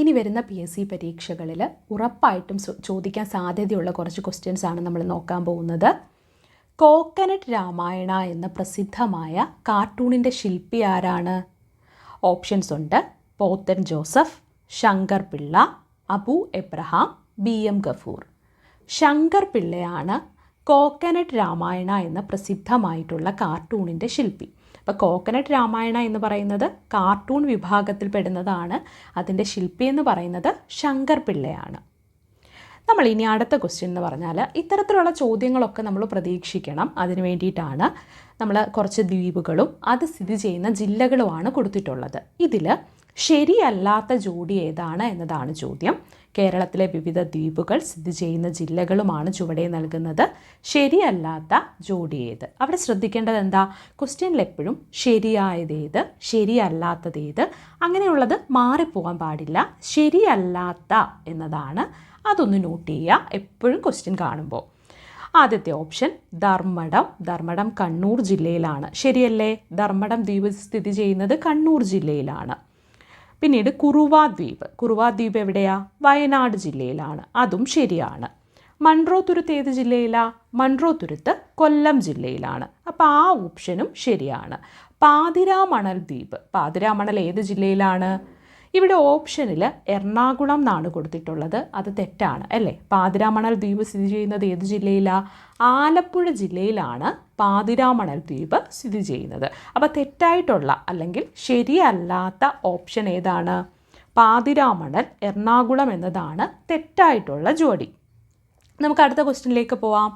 ഇനി വരുന്ന P S C പരീക്ഷകളിൽ ഉറപ്പായിട്ടും ചോദിക്കാൻ സാധ്യതയുള്ള കുറച്ച് ക്വസ്റ്റ്യൻസ് ആണ് നമ്മൾ നോക്കാൻ പോകുന്നത്. കോക്കനട്ട് രാമായണ എന്ന പ്രസിദ്ധമായ കാർട്ടൂണിന്റെ ശില്പി ആരാണ്? ഓപ്ഷൻസ് ഉണ്ട്. Pothan Joseph Shankar Pillai Abu Abraham B M Gafoor. Shankar പിള്ളയാണ് കോക്കനട്ട് രാമായണ എന്ന പ്രസിദ്ധമായിട്ടുള്ള കാർട്ടൂണിന്റെ ശില്പി. അപ്പോൾ കോക്കനട്ട് രാമായണ എന്ന് പറയുന്നത് കാർട്ടൂൺ വിഭാഗത്തിൽ പെടുന്നതാണ്. അതിന്റെ ശില്പി എന്ന് പറയുന്നത് ശങ്കർ പിള്ളയാണ്. നമ്മൾ ഇനി അടുത്ത ക്വസ്റ്റ്യൻ എന്ന് പറഞ്ഞാൽ ഇത്തരത്തിലുള്ള ചോദ്യങ്ങളൊക്കെ നമ്മൾ പ്രതീക്ഷിക്കണം. അതിന് വേണ്ടിയിട്ടാണ് നമ്മൾ കുറച്ച് ദ്വീപുകളും അത് സ്ഥിതി ചെയ്യുന്ന ജില്ലകളുമാണ് കൊടുത്തിട്ടുള്ളത്. ഇതിൽ ശരിയല്ലാത്ത ജോഡി ഏതാണ് എന്നതാണ് ചോദ്യം. കേരളത്തിലെ വിവിധ ദ്വീപുകൾ സ്ഥിതി ചെയ്യുന്ന ജില്ലകളുമാണ് ചുവടെ നൽകുന്നത്. ശരിയല്ലാത്ത ജോഡി ഏത്? അവിടെ ശ്രദ്ധിക്കേണ്ടത് എന്താ? ക്വസ്റ്റ്യനിൽ എപ്പോഴും ശരിയായതേത് ശരിയല്ലാത്തതേത് അങ്ങനെയുള്ളത് മാറിപ്പോകാൻ പാടില്ല. ശരിയല്ലാത്ത എന്നതാണ്. അതൊന്ന് നോട്ട് ചെയ്യുക. എപ്പോഴും ക്വസ്റ്റ്യൻ കാണുമ്പോൾ. ആദ്യത്തെ ഓപ്ഷൻ ധർമ്മടം. ധർമ്മടം കണ്ണൂർ ജില്ലയിലാണ്. ശരിയല്ലേ? ധർമ്മടം ദ്വീപ് സ്ഥിതി ചെയ്യുന്നത് കണ്ണൂർ ജില്ലയിലാണ്. പിന്നീട് കുറുവാ ദ്വീപ് കുറുവാ ദ്വീപ് എവിടെയാ? വയനാട് ജില്ലയിലാണ്. അതും ശരിയാണ്. മൺട്രോ തുരുത്ത് ഏത് ജില്ലയിലാ? മൺട്രോ തുരുത്ത് കൊല്ലം ജില്ലയിലാണ്. അപ്പോൾ ആ ഓപ്ഷനും ശരിയാണ്. പാതിരാമണൽ ദ്വീപ്. പാതിരാമണൽ ഏത് ജില്ലയിലാണ്? ഇവിടെ ഓപ്ഷനിൽ എറണാകുളം എന്നാണ് കൊടുത്തിട്ടുള്ളത്. അത് തെറ്റാണ് അല്ലേ? പാതിരാമണൽ ദ്വീപ് സ്ഥിതി ചെയ്യുന്നത് ഏത് ജില്ലയിലാണ് ആലപ്പുഴ ജില്ലയിലാണ് പാതിരാമണൽ ദ്വീപ് സ്ഥിതി ചെയ്യുന്നത്. അപ്പോൾ തെറ്റായിട്ടുള്ള അല്ലെങ്കിൽ ശരിയല്ലാത്ത ഓപ്ഷൻ ഏതാണ്? പാതിരാമണൽ എറണാകുളം എന്നതാണ് തെറ്റായിട്ടുള്ള ജോഡി. നമുക്ക് അടുത്ത ക്വസ്റ്റ്യനിലേക്ക് പോവാം.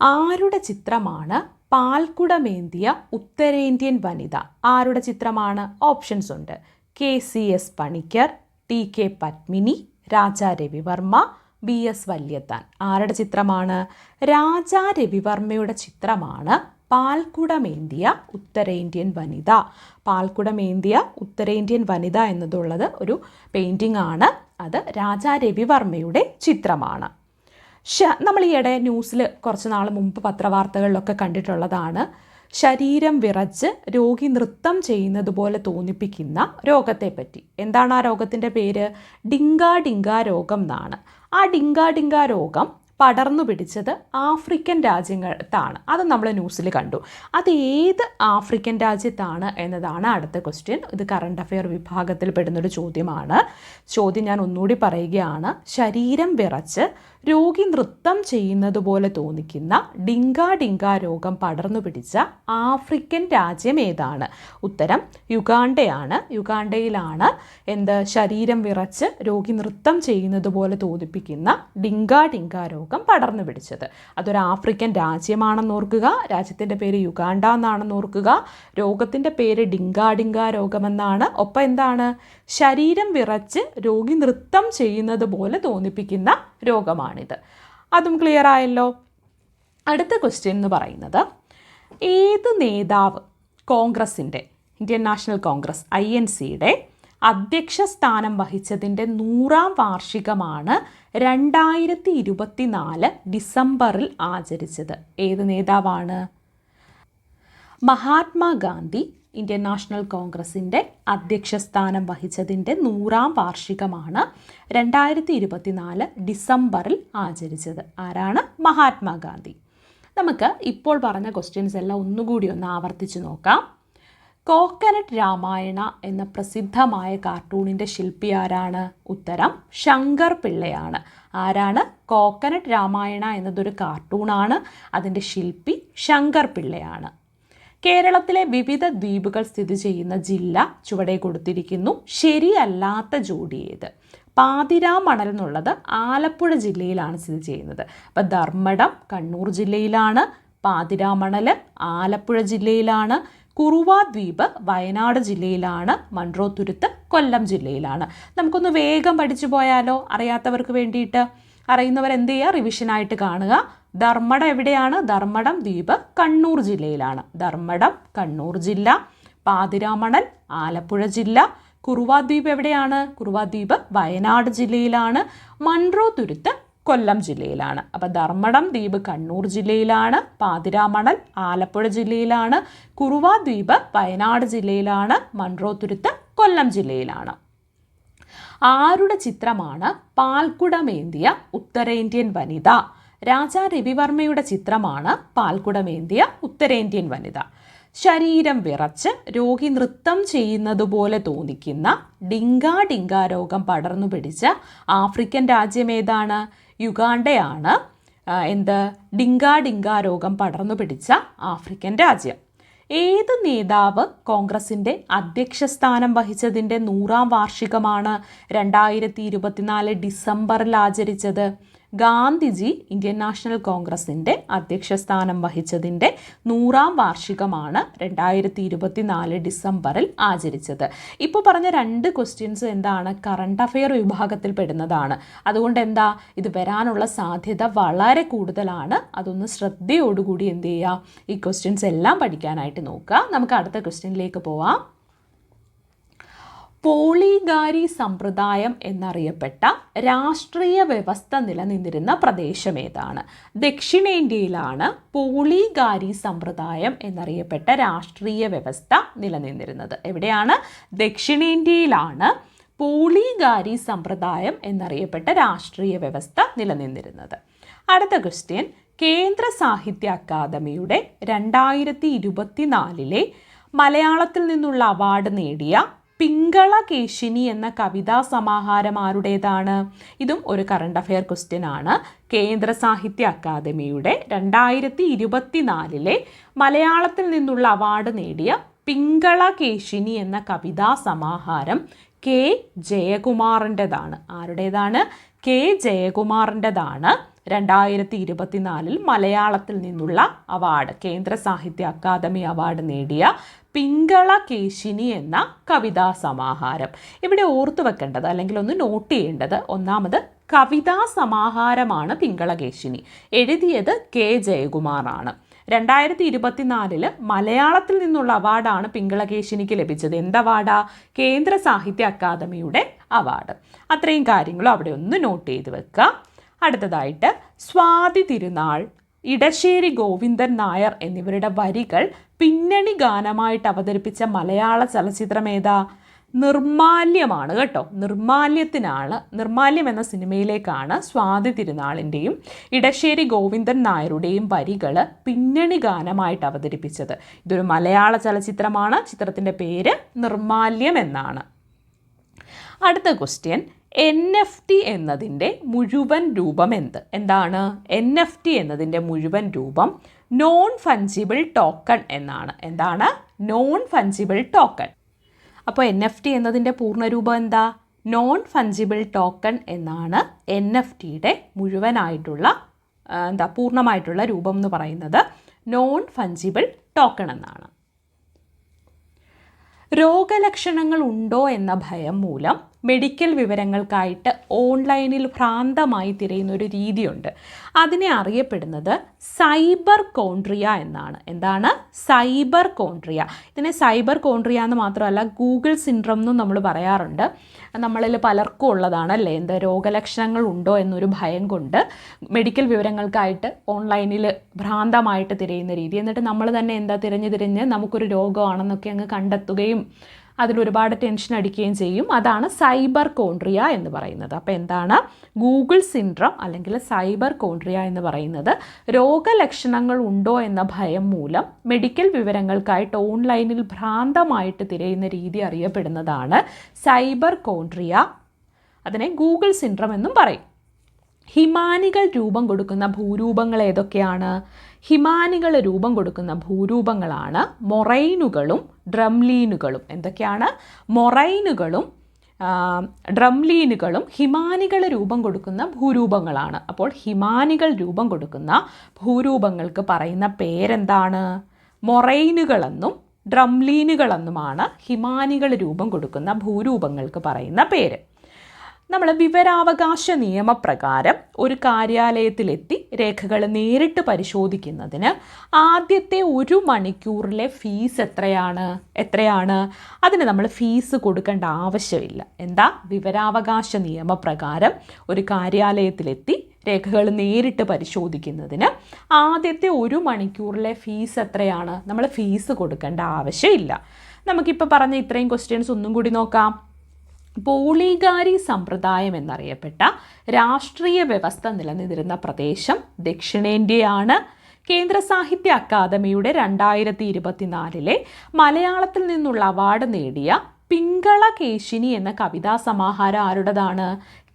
ആരുടെ ചിത്രമാണ് പാൽക്കുടമേന്തിയ ഉത്തരേന്ത്യൻ വനിത. ആരുടെ ചിത്രമാണ്? ഓപ്ഷൻസ് ഉണ്ട്. K C S Paniker T K Padmini Raja Ravi Varma B S Valiathan. ആരുടെ ചിത്രമാണ്? രാജാ രവിവർമ്മയുടെ ചിത്രമാണ് പാൽക്കുടമേന്തിയ ഉത്തരേന്ത്യൻ വനിത. പാൽക്കുടമേന്തിയ ഉത്തരേന്ത്യൻ വനിത എന്നതുള്ളത് ഒരു പെയിന്റിംഗ് ആണ്. അത് രാജാ രവിവർമ്മയുടെ ചിത്രമാണ്. നമ്മൾ ഈയിടെ ന്യൂസിൽ കുറച്ച് നാൾ മുമ്പ് പത്രവാർത്തകളിലൊക്കെ കണ്ടിട്ടുള്ളതാണ്. ശരീരം വിറച്ച് രോഗി നൃത്തം ചെയ്യുന്നത് പോലെ തോന്നിപ്പിക്കുന്ന രോഗത്തെപ്പറ്റി. എന്താണ് ആ രോഗത്തിന്റെ പേര്? ഡിങ്കാ ഡിങ്കാ രോഗം എന്നാണ്. ആ ഡിങ്കാ ഡിങ്കാ രോഗം പടർന്നു പിടിച്ചത് ആഫ്രിക്കൻ രാജ്യത്താണ് അത് നമ്മൾ ന്യൂസിൽ കണ്ടു. അത് ഏത് ആഫ്രിക്കൻ രാജ്യത്താണ് എന്നതാണ് അടുത്ത ക്വസ്റ്റ്യൻ ഇത് കറണ്ട് അഫെയർ വിഭാഗത്തിൽ പെടുന്നൊരു ചോദ്യമാണ്. ചോദ്യം ഞാൻ ഒന്നുകൂടി പറയുകയാണ്. ശരീരം വിറച്ച് രോഗി നൃത്തം ചെയ്യുന്നത് പോലെ തോന്നിക്കുന്ന ഡിങ്ക ഡിങ്ക രോഗം പടർന്നു പിടിച്ച ആഫ്രിക്കൻ രാജ്യം ഏതാണ്? ഉത്തരം യുഗാണ്ടയാണ്. യുഗാണ്ടയിലാണ് എന്ത്? ശരീരം വിറച്ച് രോഗി നൃത്തം ചെയ്യുന്നത് പോലെ തോന്നിപ്പിക്കുന്ന ഡിങ്ക ഡിങ്ക രോഗം. പടർന്നു പിടിച്ചത്. അതൊരു ആഫ്രിക്കൻ രാജ്യമാണെന്ന് ഓർക്കുക രാജ്യത്തിന്റെ പേര് യുഗാണ്ട എന്നാണെന്ന് ഓർക്കുക രോഗത്തിന്റെ പേര് ഡിങ്കാ ഡിങ്കാ രോഗമെന്നാണ്. ഒപ്പം എന്താണ്? ശരീരം വിറച്ച് രോഗി നൃത്തം ചെയ്യുന്നത് പോലെ തോന്നിപ്പിക്കുന്ന രോഗമാണിത്. അതും ക്ലിയർ ആയല്ലോ? അടുത്ത ക്വസ്റ്റ്യൻ എന്ന് പറയുന്നത് ഏത് നേതാവ് കോൺഗ്രസിന്റെ Indian National Congress I N സിയുടെ അധ്യക്ഷ സ്ഥാനം വഹിച്ചതിന്റെ നൂറാം വാർഷികമാണ് രണ്ടായിരത്തി ഇരുപത്തി നാല് ഡിസംബറിൽ ആചരിച്ചത്. ഏത് നേതാവാണ്? മഹാത്മാഗാന്ധി ഇന്ത്യൻ നാഷണൽ കോൺഗ്രസിന്റെ അധ്യക്ഷ സ്ഥാനം വഹിച്ചതിന്റെ നൂറാം വാർഷികമാണ് രണ്ടായിരത്തി ഇരുപത്തിനാല് ഡിസംബറിൽ ആചരിച്ചത്. ആരാണ്? മഹാത്മാഗാന്ധി. നമുക്ക് ഇപ്പോൾ പറഞ്ഞ ക്വസ്റ്റ്യൻസ് എല്ലാം ഒന്നുകൂടി ഒന്ന് ആവർത്തിച്ച് നോക്കാം. കോക്കനട്ട് രാമായണ എന്ന പ്രസിദ്ധമായ കാർട്ടൂണിന്റെ ശില്പി ആരാണ്? ഉത്തരം ശങ്കർ പിള്ളയാണ്. ആരാണ്? കോക്കനട്ട് രാമായണ എന്നതൊരു കാർട്ടൂണാണ്. അതിന്റെ ശില്പി ശങ്കർ പിള്ളയാണ്. കേരളത്തിലെ വിവിധ ദ്വീപുകൾ സ്ഥിതി ചെയ്യുന്ന ജില്ല ചുവടെ കൊടുത്തിരിക്കുന്നു. ശരിയല്ലാത്ത ജോഡി ഏത്? പാതിരാമണൽ എന്നുള്ളത് ആലപ്പുഴ ജില്ലയിലാണ് സ്ഥിതി ചെയ്യുന്നത്. അപ്പം ധർമ്മടം കണ്ണൂർ ജില്ലയിലാണ്. പാതിരാമണൽ ആലപ്പുഴ ജില്ലയിലാണ്. കുറുവ ദ്വീപ് വയനാട് ജില്ലയിലാണ് മൺട്രോ തുരുത്ത് കൊല്ലം ജില്ലയിലാണ്. നമുക്കൊന്ന് വേഗം പഠിച്ചു പോയാലോ? അറിയാത്തവർക്ക് വേണ്ടിയിട്ട്. അറിയുന്നവർ എന്ത് ചെയ്യുക? റിവിഷനായിട്ട് കാണുക. ധർമ്മടം എവിടെയാണ്? ധർമ്മടം ദ്വീപ് കണ്ണൂർ ജില്ലയിലാണ്. ധർമ്മടം കണ്ണൂർ ജില്ല. പാതിരാമണൽ ആലപ്പുഴ ജില്ല. കുറുവാദ്വീപ് എവിടെയാണ്? കുറുവാദ്വീപ് വയനാട് ജില്ലയിലാണ്. മൺട്രോ തുരുത്ത് കൊല്ലം ജില്ലയിലാണ്. അപ്പോൾ ധർമ്മടം ദ്വീപ് കണ്ണൂർ ജില്ലയിലാണ്. പാതിരാമണൽ ആലപ്പുഴ ജില്ലയിലാണ്. കുറുവാ ദ്വീപ് വയനാട് ജില്ലയിലാണ്. മൺറോത്തുരുത്ത് കൊല്ലം ജില്ലയിലാണ്. ആരുടെ ചിത്രമാണ് പാൽക്കുടമേന്തിയ ഉത്തരേന്ത്യൻ വനിത? രാജാ രവിവർമ്മയുടെ ചിത്രമാണ് പാൽക്കുടമേന്തിയ ഉത്തരേന്ത്യൻ വനിത. ശരീരം വിറച്ച് രോഗി നൃത്തം ചെയ്യുന്നത് പോലെ തോന്നിക്കുന്ന ഡിങ്ക ഡിങ്ക രോഗം പടർന്നു പിടിച്ച ആഫ്രിക്കൻ രാജ്യം ഏതാണ്? യുഗാണ്ടയാണ് എന്ത്? ഡിങ്കാ ഡിങ്കാ രോഗം പടർന്നു പിടിച്ച ആഫ്രിക്കൻ രാജ്യം. ഏത് നേതാവ് കോൺഗ്രസിന്റെ അധ്യക്ഷ സ്ഥാനം വഹിച്ചതിന്റെ നൂറാം വാർഷികമാണ് രണ്ടായിരത്തി ഇരുപത്തിനാല് ഡിസംബറിൽ ആചരിച്ചത്? ഗാന്ധിജി ഇന്ത്യൻ നാഷണൽ കോൺഗ്രസിന്റെ അധ്യക്ഷ സ്ഥാനം വഹിച്ചതിന്റെ നൂറാം വാർഷികമാണ് രണ്ടായിരത്തി ഇരുപത്തിനാല് ഡിസംബറിൽ ആചരിച്ചത്. ഇപ്പോൾ പറഞ്ഞ രണ്ട് ക്വസ്റ്റ്യൻസ് എന്താണ്? കറണ്ട് അഫെയർ വിഭാഗത്തിൽ പെടുന്നതാണ്. അതുകൊണ്ട് എന്താ? ഇത് വരാനുള്ള സാധ്യത വളരെ കൂടുതലാണ്. അതൊന്ന് ശ്രദ്ധയോടുകൂടി എന്ത് ചെയ്യുക? ഈ ക്വസ്റ്റ്യൻസ് എല്ലാം പഠിക്കാനായിട്ട് നോക്കുക. നമുക്ക് അടുത്ത ക്വസ്റ്റ്യനിലേക്ക് പോവാം. പോളിഗാരി സമ്പ്രദായം എന്നറിയപ്പെട്ട രാഷ്ട്രീയ വ്യവസ്ഥ നിലനിന്നിരുന്ന പ്രദേശം ഏതാണ്? ദക്ഷിണേന്ത്യയിലാണ് പോളിഗാരി സമ്പ്രദായം എന്നറിയപ്പെട്ട രാഷ്ട്രീയ വ്യവസ്ഥ നിലനിന്നിരുന്നത്. എവിടെയാണ്? ദക്ഷിണേന്ത്യയിലാണ് പോളിഗാരി സമ്പ്രദായം എന്നറിയപ്പെട്ട രാഷ്ട്രീയ വ്യവസ്ഥ നിലനിന്നിരുന്നത്. അടുത്ത ക്വസ്റ്റ്യൻ. കേന്ദ്ര സാഹിത്യ അക്കാദമിയുടെ രണ്ടായിരത്തി ഇരുപത്തിനാലിലെ മലയാളത്തിൽ നിന്നുള്ള അവാർഡ് നേടിയ പിങ്കള കേശിനി എന്ന കവിതാ സമാഹാരം ആരുടേതാണ്? ഇതും ഒരു കറണ്ട് അഫെയർ ക്വസ്റ്റ്യൻ ആണ്. കേന്ദ്ര സാഹിത്യ അക്കാദമിയുടെ രണ്ടായിരത്തി ഇരുപത്തിനാലിലെ മലയാളത്തിൽ നിന്നുള്ള അവാർഡ് നേടിയ പിങ്കള കേശിനി എന്ന കവിതാ സമാഹാരം കെ. ജയകുമാറിന്റെതാണ്. ആരുടേതാണ്? കെ. ജയകുമാറിന്റെതാണ്. രണ്ടായിരത്തി ഇരുപത്തിനാലിൽ മലയാളത്തിൽ നിന്നുള്ള അവാർഡ് കേന്ദ്ര സാഹിത്യ അക്കാദമി അവാർഡ് നേടിയ പിങ്കള കേശിനി എന്ന കവിതാ സമാഹാരം. ഇവിടെ ഓർത്തു വെക്കേണ്ടത് അല്ലെങ്കിൽ ഒന്ന് നോട്ട് ചെയ്യേണ്ടത് ഒന്നാമത് കവിതാ സമാഹാരമാണ് പിങ്കള കേശിനി. എഴുതിയത് കെ ജയകുമാറാണ്. രണ്ടായിരത്തി ഇരുപത്തിനാലിൽ മലയാളത്തിൽ നിന്നുള്ള അവാർഡാണ് പിങ്കളകേശിനിക്ക് ലഭിച്ചത്. എന്ത് അവാർഡാ? കേന്ദ്ര സാഹിത്യ അക്കാദമിയുടെ അവാർഡ്. അത്രയും കാര്യങ്ങളും അവിടെ ഒന്ന് നോട്ട് ചെയ്ത് വെക്കുക അടുത്തതായിട്ട് സ്വാതി തിരുനാൾ ഇടശ്ശേരി ഗോവിന്ദൻ നായർ എന്നിവരുടെ വരികൾ പിന്നണി ഗാനമായിട്ട് അവതരിപ്പിച്ച മലയാള ചലച്ചിത്രം ഏതാ? നിർമാല്യമാണ് കേട്ടോ. നിർമാല്യത്തിനാണ് നിർമാല്യം എന്ന സിനിമയിലേക്കാണ് സ്വാതി തിരുനാളിന്റെയും ഇടശ്ശേരി ഗോവിന്ദൻ നായരുടെയും വരികൾ പിന്നണി ഗാനമായിട്ട് അവതരിപ്പിച്ചത്. ഇതൊരു മലയാള ചലച്ചിത്രമാണ്. ചിത്രത്തിന്റെ പേര് നിർമാല്യം എന്നാണ്. അടുത്ത ക്വസ്റ്റ്യൻ. എൻ എഫ് ടി എന്നതിന്റെ മുഴുവൻ രൂപം എന്ത്? എന്താണ്? എൻ എഫ് ടി എന്നതിന്റെ മുഴുവൻ രൂപം നോൺ ഫഞ്ചിബിൾ ടോക്കൺ എന്നാണ്. എന്താണ്? നോൺ ഫഞ്ചിബിൾ ടോക്കൺ അപ്പോൾ എൻ എഫ് ടി എന്നതിന്റെ പൂർണരൂപം എന്താ? നോൺ ഫഞ്ചിബിൾ ടോക്കൺ എന്നാണ് എൻ എഫ് ടിയുടെ മുഴുവനായിട്ടുള്ള എന്താ പൂർണമായിട്ടുള്ള രൂപം എന്ന് പറയുന്നത് നോൺ ഫഞ്ചിബിൾ ടോക്കൺ എന്നാണ്. രോഗലക്ഷണങ്ങൾ ഉണ്ടോ എന്ന ഭയം മൂലം മെഡിക്കൽ വിവരങ്ങൾക്കായിട്ട് ഓൺലൈനിൽ ഭ്രാന്തമായി തിരയുന്ന ഒരു രീതിയുണ്ട്. അതിനെ അറിയപ്പെടുന്നത് സൈബർ കോൺട്രിയ എന്നാണ്. എന്താണ്? സൈബർ കോൺട്രിയ ഇതിനെ സൈബർ കോൺട്രിയ എന്ന് മാത്രമല്ല ഗൂഗിൾ സിൻഡ്രം എന്നും നമ്മൾ പറയാറുണ്ട്. നമ്മളിൽ പലർക്കും ഉള്ളതാണ് അല്ലേ? എന്താ രോഗലക്ഷണങ്ങൾ ഉണ്ടോ എന്നൊരു ഭയം കൊണ്ട് മെഡിക്കൽ വിവരങ്ങൾക്കായിട്ട് ഓൺലൈനിൽ ഭ്രാന്തമായിട്ട് തിരയുന്ന രീതി. എന്നിട്ട് നമ്മൾ തന്നെ എന്താ തിരഞ്ഞ് തിരഞ്ഞ് നമുക്കൊരു രോഗമാണെന്നൊക്കെ അങ്ങ് കണ്ടെത്തുകയും അതിലൊരുപാട് ടെൻഷൻ അടിക്കുകയും ചെയ്യും. അതാണ് സൈബർ കോൺട്രിയ എന്ന് പറയുന്നത്. അപ്പോൾ എന്താണ്? ഗൂഗിൾ സിൻഡ്രം അല്ലെങ്കിൽ സൈബർ കോൺട്രിയ എന്ന് പറയുന്നത് രോഗലക്ഷണങ്ങൾ ഉണ്ടോ എന്ന ഭയം മൂലം മെഡിക്കൽ വിവരങ്ങൾക്കായിട്ട് ഓൺലൈനിൽ ഭ്രാന്തമായിട്ട് തിരയുന്ന രീതി അറിയപ്പെടുന്നതാണ് സൈബർ കോൺട്രിയ അതിനെ ഗൂഗിൾ സിൻഡ്രം എന്നും പറയും. ഹിമാനികൾ രൂപം കൊടുക്കുന്ന ഭൂരൂപങ്ങൾ ഏതൊക്കെയാണ്? ഹിമാനികൾ രൂപം കൊടുക്കുന്ന ഭൂരൂപങ്ങളാണ് മൊറൈനുകളും ഡ്രംലീനുകളും. എന്തൊക്കെയാണ്? മൊറൈനുകളും ഡ്രംലീനുകളും ഹിമാനികൾ രൂപം കൊടുക്കുന്ന ഭൂരൂപങ്ങളാണ്. അപ്പോൾ ഹിമാനികൾ രൂപം കൊടുക്കുന്ന ഭൂരൂപങ്ങൾക്ക് പറയുന്ന പേരെന്താണ്? മൊറൈനുകളെന്നും ഡ്രംലീനുകളെന്നുമാണ് ഹിമാനികൾ രൂപം കൊടുക്കുന്ന ഭൂരൂപങ്ങൾക്ക് പറയുന്ന പേര്. നമ്മൾ വിവരാവകാശ നിയമപ്രകാരം ഒരു കാര്യാലയത്തിലെത്തി രേഖകൾ നേരിട്ട് പരിശോധിക്കുന്നതിന് ആദ്യത്തെ ഒരു മണിക്കൂറിലെ ഫീസ് എത്രയാണ്? എത്രയാണ്? അതിന് നമ്മൾ ഫീസ് കൊടുക്കേണ്ട ആവശ്യമില്ല. എന്താ? വിവരാവകാശ നിയമപ്രകാരം ഒരു കാര്യാലയത്തിലെത്തി രേഖകൾ നേരിട്ട് പരിശോധിക്കുന്നതിന് ആദ്യത്തെ ഒരു മണിക്കൂറിലെ ഫീസ് എത്രയാണ്? നമ്മൾ ഫീസ് കൊടുക്കേണ്ട ആവശ്യമില്ല. നമുക്കിപ്പോൾ പറഞ്ഞ ഇത്രയും ക്വസ്റ്റ്യൻസ് ഒന്നും കൂടി നോക്കാം. പോളിഗാരി സമ്പ്രദായം എന്നറിയപ്പെട്ട രാഷ്ട്രീയ വ്യവസ്ഥ നിലനിന്നിരുന്ന പ്രദേശം ദക്ഷിണേന്ത്യയാണ്. കേന്ദ്ര സാഹിത്യ അക്കാദമിയുടെ രണ്ടായിരത്തി ഇരുപത്തിനാലിലെ മലയാളത്തിൽ നിന്നുള്ള അവാർഡ് നേടിയ പിങ്കള കേശിനി എന്ന കവിതാ സമാഹാരം ആരുടേതാണ്?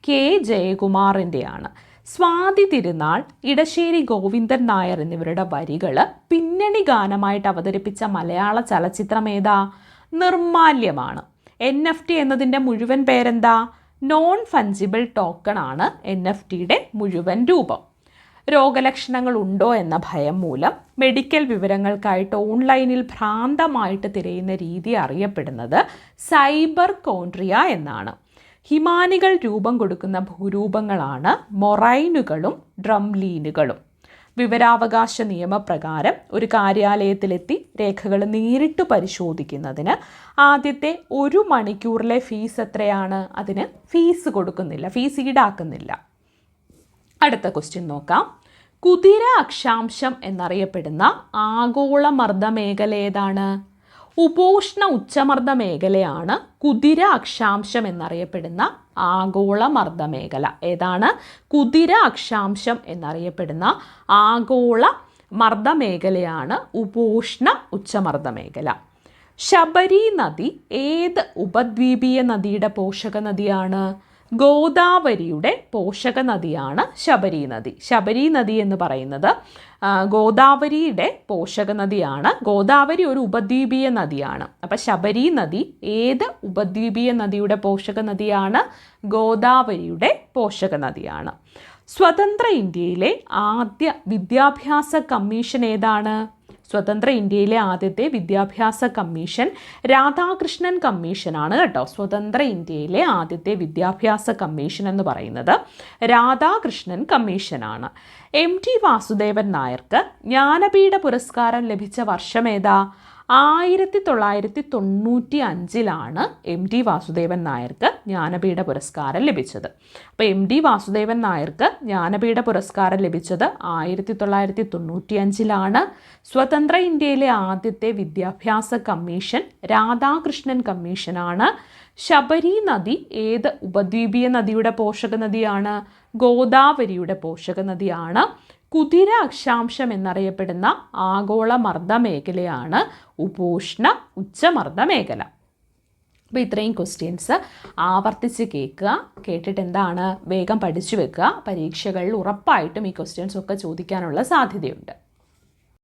കെ. ജയകുമാറിന്റെയാണ് സ്വാതി തിരുനാൾ ഇടശ്ശേരി ഗോവിന്ദൻ നായർ എന്നിവരുടെ വരികൾ പിന്നണി ഗാനമായിട്ട് അവതരിപ്പിച്ച മലയാള ചലച്ചിത്രം ഏതാ? നിർമാല്യമാണ് എൻ എഫ് ടി എന്നതിന്റെ മുഴുവൻ പേരെന്താ? നോൺ ഫഞ്ചിബിൾ ടോക്കൺ ആണ് എൻ എഫ് ടിയുടെ മുഴുവൻ രൂപം. രോഗലക്ഷണങ്ങൾ ഉണ്ടോ എന്ന ഭയം മൂലം മെഡിക്കൽ വിവരങ്ങൾക്കായിട്ട് ഓൺലൈനിൽ ഭ്രാന്തമായിട്ട് തിരയുന്ന രീതി അറിയപ്പെടുന്നത് സൈബർ കോൺട്രിയ എന്നാണ്. ഹിമാനികൾ രൂപം കൊടുക്കുന്ന ഭൂരൂപങ്ങളാണ് മൊറൈനുകളും ഡ്രംലീനുകളും. വിവരാവകാശ നിയമപ്രകാരം ഒരു കാര്യാലയത്തിലെത്തി രേഖകൾ നേരിട്ട് പരിശോധിക്കുന്നതിന് ആദ്യത്തെ ഒരു മണിക്കൂറിലെ ഫീസ് എത്രയാണ്? അതിന് ഫീസ് കൊടുക്കുന്നില്ല ഫീസ് ഈടാക്കുന്നില്ല. അടുത്ത ക്വസ്റ്റ്യൻ നോക്കാം. കുതിര അക്ഷാംശം എന്നറിയപ്പെടുന്ന ആഗോള മർദ്ദ മേഖല ഏതാണ്? ഉപോഷ്ണ ഉച്ചമർദ്ദ മേഖലയാണ് കുതിര അക്ഷാംശം എന്നറിയപ്പെടുന്ന ആഗോള മർദ്ദമേഖല ഏതാണ്? കുതിര അക്ഷാംശം എന്നറിയപ്പെടുന്ന ആഗോള മർദ്ദമേഖലയാണ് ഉപോഷ്ണ ഉച്ചമർദ്ദമേഖല. ശബരി നദി ഏത് ഉപദ്വീപീയ നദിയുടെ പോഷക നദിയാണ് ഗോദാവരിയുടെ പോഷക നദിയാണ് ശബരി നദി. ശബരി നദി എന്ന് പറയുന്നത് ഗോദാവരിയുടെ പോഷക നദിയാണ് ഗോദാവരി ഒരു ഉപദ്വീപീയ നദിയാണ്. അപ്പം ശബരി നദി ഏത് ഉപദ്വീപീയ നദിയുടെ പോഷക നദിയാണ് ഗോദാവരിയുടെ പോഷക നദിയാണ് സ്വതന്ത്ര ഇന്ത്യയിലെ ആദ്യ വിദ്യാഭ്യാസ കമ്മീഷൻ ഏതാണ്? സ്വതന്ത്ര ഇന്ത്യയിലെ ആദ്യത്തെ വിദ്യാഭ്യാസ കമ്മീഷൻ രാധാകൃഷ്ണൻ കമ്മീഷനാണ് കേട്ടോ. സ്വതന്ത്ര ഇന്ത്യയിലെ ആദ്യത്തെ വിദ്യാഭ്യാസ കമ്മീഷൻ എന്ന് പറയുന്നത് രാധാകൃഷ്ണൻ കമ്മീഷനാണ്. എം ടി വാസുദേവൻ നായർക്ക് ജ്ഞാനപീഠ പുരസ്കാരം ലഭിച്ച വർഷമേതാ ആയിരത്തി തൊള്ളായിരത്തി തൊണ്ണൂറ്റി അഞ്ചിലാണ് എം ടി വാസുദേവൻ നായർക്ക് ജ്ഞാനപീഠ പുരസ്കാരം ലഭിച്ചത്. അപ്പോൾ എം ടി വാസുദേവൻ നായർക്ക് ജ്ഞാനപീഠ പുരസ്കാരം ലഭിച്ചത് ആയിരത്തി തൊള്ളായിരത്തി തൊണ്ണൂറ്റി അഞ്ചിലാണ് സ്വതന്ത്ര ഇന്ത്യയിലെ ആദ്യത്തെ വിദ്യാഭ്യാസ കമ്മീഷൻ രാധാകൃഷ്ണൻ കമ്മീഷനാണ്. ശബരി നദി ഏത് ഉപദ്വീപീയ നദിയുടെ പോഷക നദിയാണ്? ഗോദാവരിയുടെ പോഷക നദിയാണ്. കുതിര അക്ഷാംശം എന്നറിയപ്പെടുന്ന ആഗോള മർദ്ദ മേഖലയാണ്. ഉപോഷ്ണ ഉച്ചമർദ്ദ മേഖല. അപ്പോൾ ഇത്രയും ക്വസ്റ്റ്യൻസ് ആവർത്തിച്ച് കേൾക്കുക. കേട്ടിട്ട് എന്താണ് വേഗം പഠിച്ചു വെക്കുക. പരീക്ഷകളിൽ ഉറപ്പായിട്ടും ഈ ക്വസ്റ്റ്യൻസ് ഒക്കെ ചോദിക്കാനുള്ള സാധ്യതയുണ്ട്.